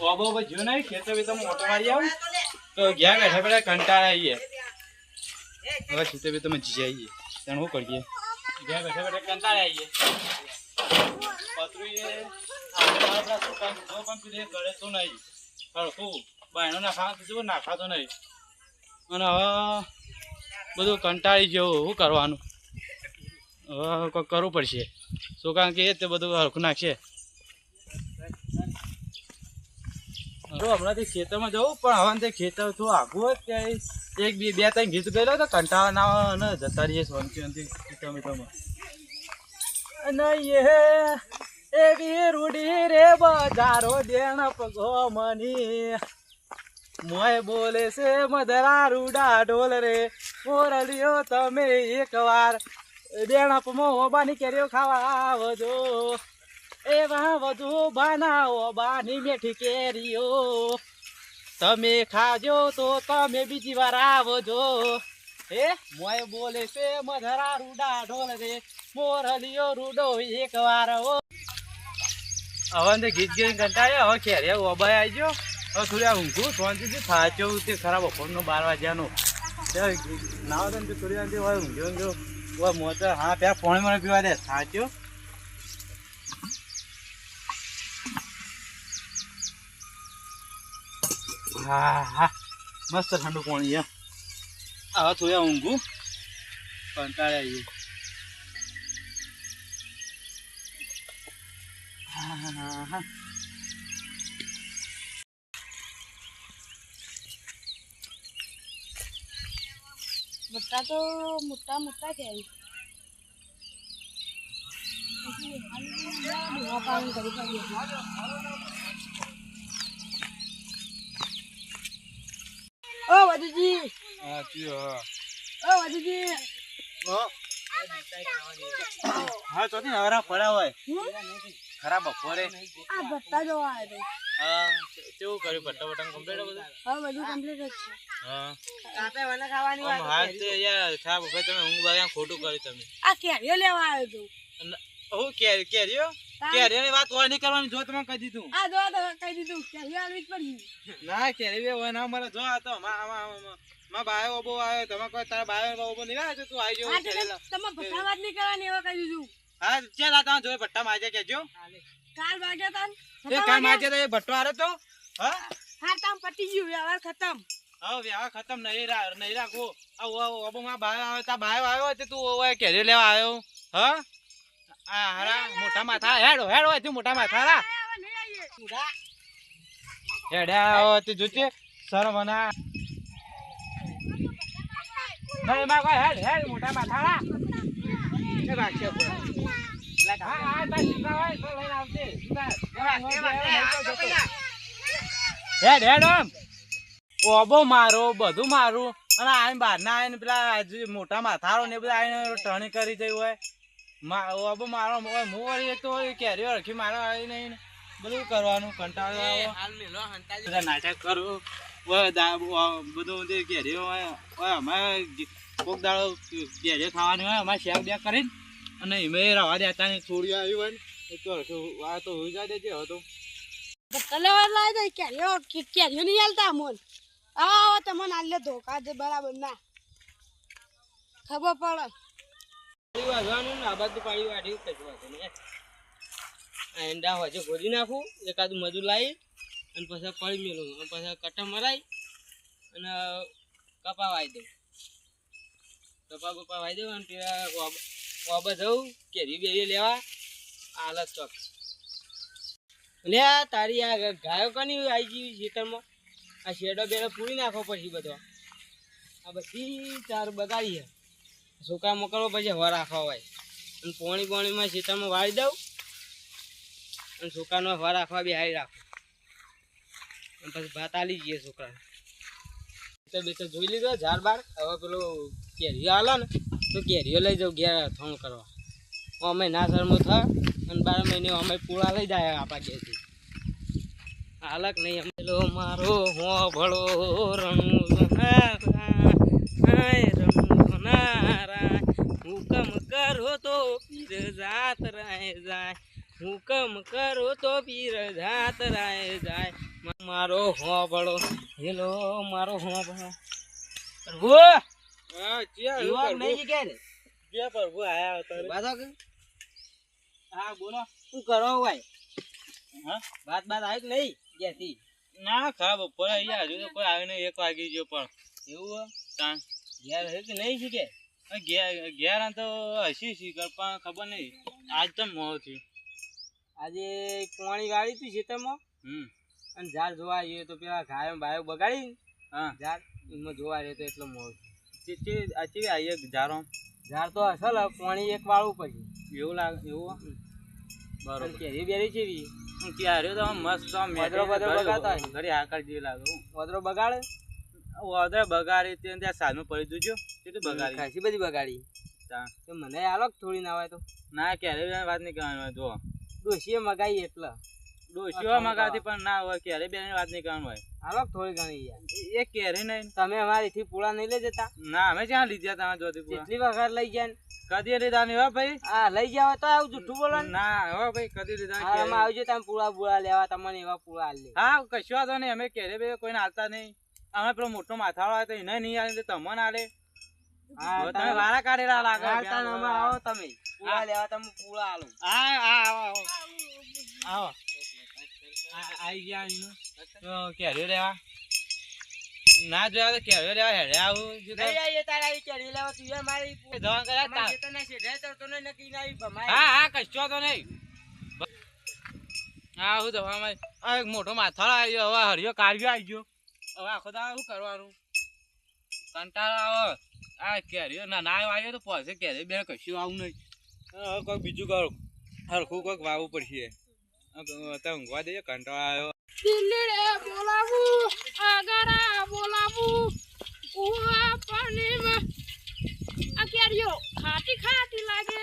ઓબો ઓબો જ્યો નહીં ખેતર બી તમે ઓટો મારી આવો. તો ગયા બેઠા બેઠા કંટાળા આવીએ હવે ખેતર બી તમે જીજા આવીએ ત્યાં શું કરીએ? ગયા બેઠા બેઠા કંટાળા આવીએ જો પણ પીધે કરે તો નહીં હળખું બાયણો નાખા જો નાખાતો નહીં અને હવે બધું કંટાળી ગયો. શું કરવાનું? હવે કરવું પડશે? શું કારણ કે તે બધું હરખું નાખશે? જો હમણાંથી ખેતરમાં જવું પણ હવે તે ખેતર તો આઘું હોય ત્યાં એક બે બે ત્રણ ગીત ગયેલો તો કંટાળા ના જતા રહીએ શાંતિ શાંતિ ખેતરમાં અને એવી રૂડી રે બજારો દેણ પગો મની મોય બોલે છે, મધરા રૂડા ઢોલ રે મોરલિયો તમે એકવાર દેણપમો બાની કેરીઓ ખાવા આવજો. એવા વધુ બનાવો, બાની મેઠી કેરીઓ. તમે ખાજો તો તમે બીજી વાર આવજો. હે મોય બોલે છે મધરા રૂડા ઢોલ રે, મોરલીઓ રૂડો એકવાર ઓ હવે ને ગીત ગીત કંટાળ્યા હવે ખેરે ઓબાય આવી ગયો હવે થોડી ઊંઘું શાંતિથી થાચો તે ખરાબ બપોરનો બાર વાગ્યાનો. નાવા તો થોડી વાર ઊંઘ્યો ઊંઘ્યો મોટર હા ત્યાં પાણી મને પીવા દે થાચ્યો હા હા મસ્ત ઠંડુ પાણી એમ. હવે થોડા ઊંઘું. કંટાળ્યા આવીએ. હા તો મોટા મોટા ડોહા પાણી કરી ઓ વધુજી. હા. ચિયો ઓ વધુજી. હા. ચોથી નવરા પડા હોય. ખરાબ બપોરે. આ ભટ્ટા જોવા આવ્યો હા કેવું કર્યું પટ્ટા બટન કમ્પ્લીટ બધું? હા બધું કમ્પ્લીટ જ છે. હા. કાપે વને ખાવાની વાત હા તે યાર ખરાબ વખત તમે ઊંઘ બાગ્યા ખોટું કર્યું તમે. આ કેરીઓ લેવા આવ્યો તું હું કેરી કેરીઓ? કેરીઓની વાત હોય નહીં કરવાની જો તમે કહી દીધું. આ જો તો કહી દીધું કેરીઓ આવી જ પડી. ના કેરી બે હોય ના મારે જો આ તો મા બાયો ઓબો આવ્યો તમે કોઈ તારા બાયો ઓબો નહીં આવ્યો તું આવી જાવ તમે ભઠ્ઠા વાત નહીં કરવાની એવા કહી દીધું. હા ચાલ આ તમે જોઈ ભટ્ટા માજે કેજો કાલ વાગ્યા તા એ કાલ માજે તો એ ભટ્ટો આરે તો હા? હા તામ પતી ગયું વ્યવહાર ખતમ. હા વ્યવહાર ખતમ નહીં રા નહીં રાખવો. આ ઓબો માં બાયો આવે તા બાયો આવ્યો તે તું ઓય કેરી લેવા આવ્યો હા? આ હરા મોટા માથા હેડો હેડો તું મોટા માથા રા હવે નહીં આવીએ હેડ્યા તે જોજે. સરવના નહીં માં કોઈ હેડ હેડ મોટા માથા રા એ રાખશે હા હા બસ સીધા હોય તો લઈને આવજે. હેડ હેડ ઓમ ઓબો મારો બધું મારું. અને આઈને બહાર ના આવીને પેલા મોટા માથારો ને બધા આવીને ટર્ન કરી જઈ હોય. મા મારો હું એક તો કેરીઓ રખી મારો આવી નહીં ને. બધું કરવાનું? કંટાળો નાટક કરું. બધું જે કેરીઓ હોય અમારે કોક દાડો કેરીઓ ખાવાની હોય અમારે શેક બેક કરીને અને એમે રવા દેતા ને થોડી આવી હોય ને એ તો હરખું આ તો હોઈ જાય દેજે હવે તો. ભટ્ટા લેવા લાવી દે કેરીઓ કેરીઓ નહીં હાલતા મોલ આવો તમને આલે ધોકા દે બરાબર ના. ખબર પડે. પાણી ને આ બાજુ પાણી વાઢી કચવાનું આ એંડા હોય ગોળી નાખું, એકાદું મજૂર લાવી અને પછી પડી મેલું, અને પછી કટા મરાઈ, અને કપા વાઈ દઉં. કપા બપા વાઈ દઉં અને પેલા વાબા જવું કેરી બેરી લેવા આલત ચોક. લે તારી આ ગાયો કની આવી ગઈ ખેતરમાં? આ શેડો બેડો પૂરી નાખવો પછી બધો. આ બધી ચાર બગાડી છે. સૂકા મોકલવો પછી હવા રાખવા હોય અને પોણી પોણીમાં ખેતરમાં વાળી દઉં અને સૂકાનો હવા રાખવા બી હારી રાખું. અને પછી ભાત આલી જઈએ છોકરા તો બે જોઈ લીધો, ઝાડ બાર હવે પેલો કેરીઓ આલે ને, તો કેરીઓ લઈ જાઉં ઘેર થોણ કરવા. અમે ના શરમો થા અને બાર મહિને અમે પૂળા લઈ જાય આપણા ઘેરથી. હાલક નહીં, અમે પેલો મારો હો ભળો હુકમ કરો તો પીર જાત રાય જાય. હુકમ કરો તો પીર જાત રાય જાય. મારો હોબળો હેલો મારો હોબળો પ્રભુ! હા નહીં કે ને? જ્યાં પ્રભુ આયા હતા બાધો કે? હા બોલો. શું કરો ભાઈ? હા? વાત વાત આવી કે નહીં? ક્યાંથી ના ખા બપોરે અહીંયા હજુ તો કોઈ એક વાગી ગયો પણ. એવું? ઘેર હે કે નહીં શીખે આ ઘેર ઘેર તો હસી શીખર પણ ખબર નહીં આજ તો મોડું થયું. આજે પાણી ગાડી હતી ખેતરમાં. હમ. અને ઝાડ જોવા જઈએ તો પેલા ગાયો બાયો બગાડી હા. ઝાડ એમાં જોવા રહ્યો તો એટલો મોડો ચી ચી આ ચી આવીએ ઝાડો. ઝાડ તો અસલ પાણી એક વાળું પછી. એવું લાગે એવું? બરોબર. કેરી બેરી ચેવી હું ક્યારે તો મસ્ત વાદળો વાદળો બગાડતા ઘરે આકાર જેવી લાગે હું. બગાડે. વાદળ બગાડી તે ત્યાં સાનું પડી દુજો કેટલું બગાડી? ખાસી બધી બગાડી. તો. મને આલો થોડી ના હોય તો? ના ક્યારે વાત નહીં કરવાની હોય જો ડોશીએ મગાવી એટલે. ડોશીઓ મગાવતી પણ ના હોય ક્યારે બેન વાત નહીં કરવાની હોય. આલો થોડી ઘણી યાર. એ ક્યારે નહીં? તમે અમારીથી પૂળા નહીં લઈ જતા? ના અમે જ્યાં લીધા તમે જોતી પૂરા કેટલી વખત લઈ ગયા કદી લીધા નહીં હો ભાઈ? આ લઈ ગયા તો આવું જુઠ્ઠું બોલો ના. હો ભાઈ કદી લીધા આમાં ક્યારે? આવજો તમે પૂળા પૂળા લેવા તમને એવા પૂળા લે હા કશું વાંધો નહીં અમે ક્યારે બે કોઈને હાલતા નહીં. અમે પેલો મોટો માથાળો આવે તો એને નહીં આવે તો તમને હા, તમે વારા કાઢેલા લાગે આવો તમે. પૂળા લેવા તમે પૂળા આલો. હા હા આવો આવો. આવો. ગયા. તો કેરીઓ લેવા. ના જોયા તો કેરીઓ લેવા હેડે આવું નહીં આવીએ તારે આવી કેરી લેવા તું મારી એ કર્યા અમારા તા. ખેતરના શેઢે ચડતો નહીં નક્કી ના આવી હા હા કશો તો નહીં. હા હું આ એક મોટો માથાળો આવ્યો હવે હરિયો કાઢ્યો આવી ગયો. હવે આખો દાડો શું કરવાનું? કંટાળો આવે. આ કેરીઓ ના ના આવ્યો તો કેરી બે કશું આવું નહીં. હવે કોઈક બીજું કરું. હરખું કોઈક વાવવું પડશે. તમે ઊંઘવા દઈએ, કંટાળો આવ્યો. બોલાવું, આગરા બોલાવું. કુવા પાણીમાં. આ કેરીઓ ખાટી ખાટી લાગે.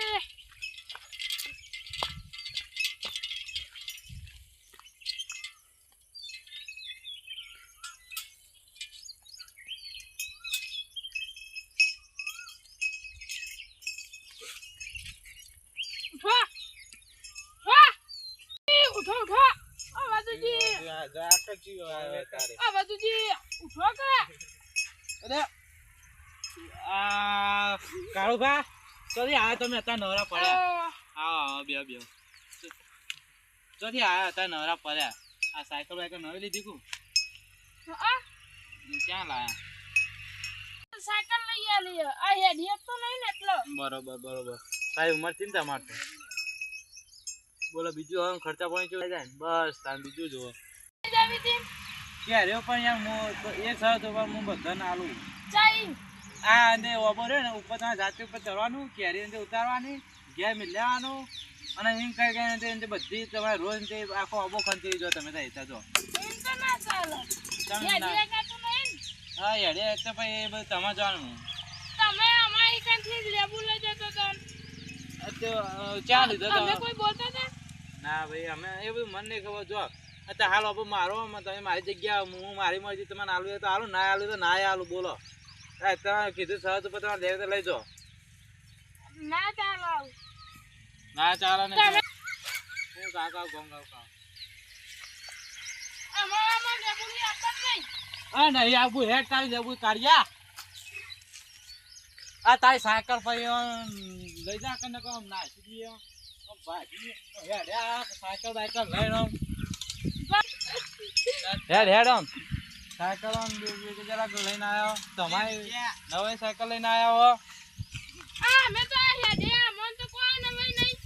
આ બાજુજી ઉઠો કે? આ કાળુભા ચોથી આયા તમે હતા નવરા પડ્યા. આવો આવો બે બે ચોથી આયા હતા નવરા પડ્યા. આ સાયકલ વાયકલ નવી લીધી કુ આ? ક્યાં લાયા? સાયકલ લઈ આલી. આ હેડિયત તો નહીં ને એટલો. બરોબર બરોબર. કાઈ ઉંમર ચિંતા મારતો બોલો બીજું હવે ખર્ચા પાણી કેવું જાય બસ તાર બીજું જાવી ક્યારે પણ યાર હું એક સરસ તો હું બધાને આલું. આ અંદર ઓબો રહ્યો ને ઉપર તમારે જાતે ઉપર ચડવાનું ક્યારે અંદર ઉતારવાની ઘેર મિલાવાનું અને એમ કઈ કઈ અંદર બધી તમારે રોજ આખો ઓબો ખંચી જો તમે ત્યાં જો ચાલે. હા હેડે એટલે પછી એ બધું તમે જાણવું તમે અમારી કંઠી લેબુ લઈ જતો તો આ તો અ, ચા લીધો તમે કોઈ બોલતા હતા? ના ભાઈ અમે એ બધું મને નહીં ખબર જો. અત્યારે હાલ બાપુ મારો તમે મારી જગ્યા હું મારી મરજી તમારે આલુ તો આલું ના આલું તો ના આલું બોલો. તમે કીધું સર તો તમારે તો લઈ જાઓ. ના ચાલો ના ચાલો ને હું કાકા ગોમ ગાવ કાવ આપત નહીં. આવું હેડ તારી લેવું કાઢ્યા. આ તારી સાયકલ પર લઈ જા કે નકો આમ નાખી દઈએ. ભાજી હેડ આ સાયકલ બાયકલ લઈને આમ. હેડ હેડ આમ. સાયકલ આમ બે- બે જરાક લઈને આવ્યો તમારી નવી સાયકલ લઈને આવ્યો હો.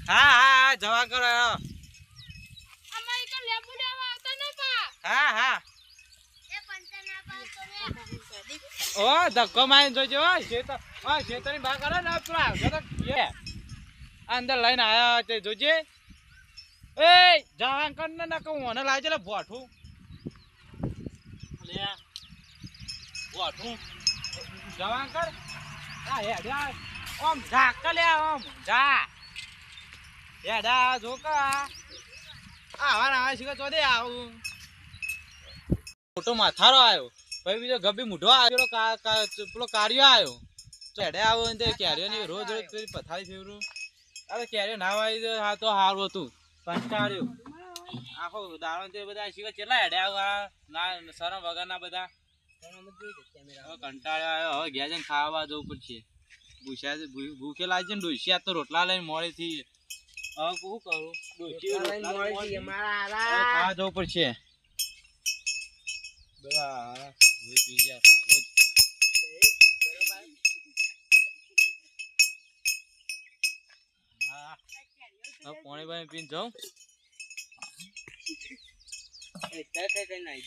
હા હા હા જવા કરો હા. હા એ પંચના પાસ તો ઓ ધક્કો મારી જોજો હા શેતરની બહાર કરો ને અંદર લઈને આયા તે જોજે. એ જવાન કર ને નકો મને લાગે લે ભોઠું. લે, ભોઠું. જવાન કર આ હેડા ઓમ ઝાક લે, ઓમ જા હેડા જો કા આવા આવા શીખો તો દે આવું. મોટો માથારો આવ્યો. ભાઈ બીજો ગબ્બી મૂઢો આવ્યો. પેલો કાર્યો આવ્યો. ચડે આવો ને તે ની રોજ રોજ પથારી ફેવરું. અરે કેરીઓ ના આવી હા તો સારું હતું. કંટાળ્યો. આખો દાડો તે બધા શિવા કેટલા હેડ્યા આ ના શરમ વગરના બધા. કંટાળ્યો આવ્યો. હવે ઘેર જઈને ખાવા જવું પડશે. ભૂસ્યા છે, ભૂખે લાગે છે ને ડોસિયા તો રોટલા લઈને મોડેથી. હવે શું કરું? ડોસી ખાવા જવું પડશે. બધા પી ગયા. રોજ. હા. પાણી બાણી પીને જાઉં. કઈ કઈ નાઈ